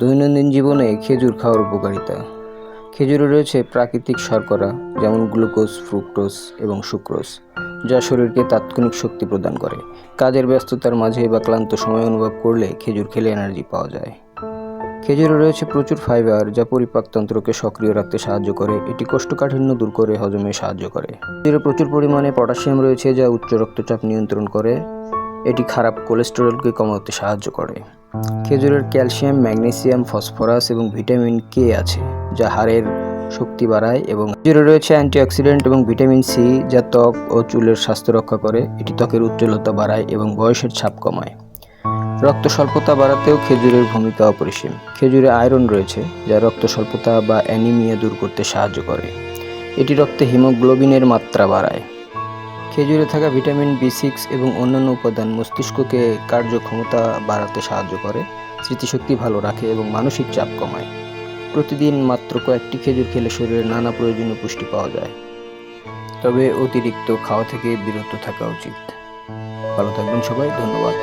দৈনন্দিন জীবনে খেজুর খাওয়ার উপকারিতা। খেজুরে রয়েছে প্রাকৃতিক শর্করা, যেমন গ্লুকোজ, ফ্রুক্টোজ এবং সুক্রোজ, যা শরীরকে তাৎক্ষণিক শক্তি প্রদান করে। কাজের ব্যস্ততার মাঝে বা ক্লান্ত সময় অনুভব করলে খেজুর খেলে এনার্জি পাওয়া যায়। খেজুরে রয়েছে প্রচুর ফাইবার, যা পরিপাকতন্ত্রকে সক্রিয় রাখতে সাহায্য করে। এটি কোষ্ঠকাঠিন্য দূর করে হজমে সাহায্য করে। খেজুরে প্রচুর পরিমাণে পটাশিয়াম রয়েছে, যা উচ্চ রক্তচাপ নিয়ন্ত্রণ করে। এটি খারাপ কোলেস্টেরলকে কমাতে সাহায্য করে। খেজুরের ক্যালসিয়াম, ম্যাগনেসিয়াম, ফসফরাস এবং ভিটামিন কে আছে, যা হাড়ের শক্তি বাড়ায় এবং খেজুরে রয়েছে অ্যান্টিঅক্সিডেন্ট এবং ভিটামিন সি যা ত্বক ও চুলের স্বাস্থ্য রক্ষা করে। এটি ত্বকের উজ্জ্বলতা বাড়ায় এবং বয়সের ছাপ কমায়। রক্ত স্বল্পতা বাড়াতেও খেজুরের ভূমিকা অপরিসীম। খেজুরে আয়রন রয়েছে, যা রক্ত স্বল্পতা বা অ্যানিমিয়া দূর করতে সাহায্য করে। এটি রক্তে হিমোগ্লোবিনের মাত্রা বাড়ায়। খেজুরে থাকা ভিটামিন বি সিক্স এবং অন্যান্য উপাদান মস্তিষ্ককে কার্যক্ষমতা বাড়াতে সাহায্য করে, স্মৃতিশক্তি ভালো রাখে এবং মানসিক চাপ কমায়। প্রতিদিন মাত্র কয়েকটি খেজুর খেলে শরীরে নানা প্রয়োজনীয় পুষ্টি পাওয়া যায়। তবে অতিরিক্ত খাওয়া থেকে বিরত থাকা উচিত। ভালো থাকবেন সবাই, ধন্যবাদ।